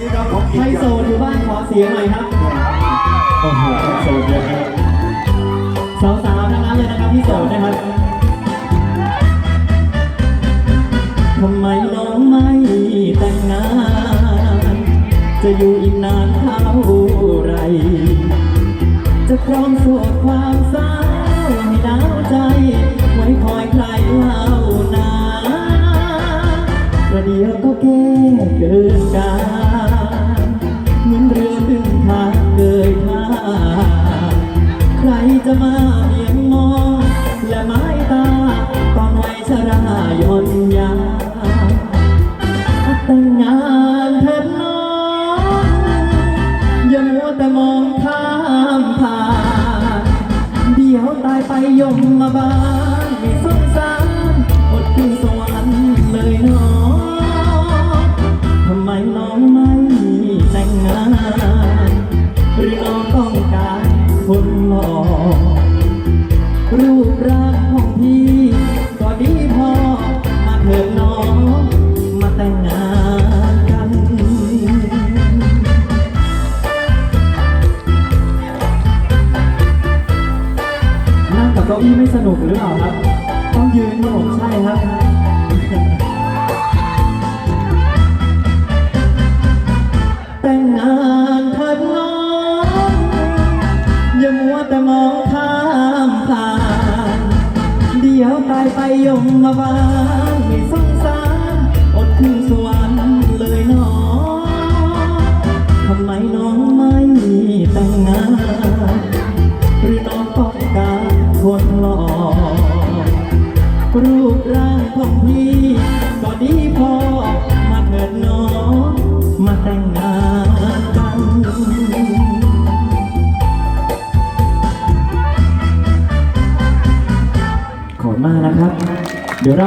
นี่ครับของใครโสดอยู่บ้านขอเสียงหน่อยครับ โอ้โหโสดเยอะครับสาวๆทั้งนั้นเลยนะครับที่โสดนะครับทำไมน้องไม่แต่งงาน จะอยู่อีกนานเท่าไหรจะพร้อมสวดความเศร้าให้ดาวใจ ไว้คอยใครเล่านาประเดี๋ยวก็แก้เกินกาายนยาแต่งงานเถิดน้องอย่ามัวแต่มองข้ามผ่านเดี๋ยวตายไปยมมาบ้านไม่สงสารอดขึ้นสวรรค์เลยน้องทำไมน้องไม่แต่งงานหรือน้องต้องการคนหล่อรูปร่าง เก้าอี้ไม่สนุกหรือเปล่าครับ ต้องยืนครับผมใช่ครับแต่งงานเถิดน้องอย่ามัวแต่มองข้ามผ่านเดี๋ยวตายไปยมมาบานไม่สงสารอดขึ้นสวรรค์เลยน้องทำไมน้องไม่แต่งงาน คนหล่อรูปร่างของพี่ก็ดีพอ มาเถิดน้องมาแต่งงานกันขอบคุณมากนะครับ เดี๋ยวเรา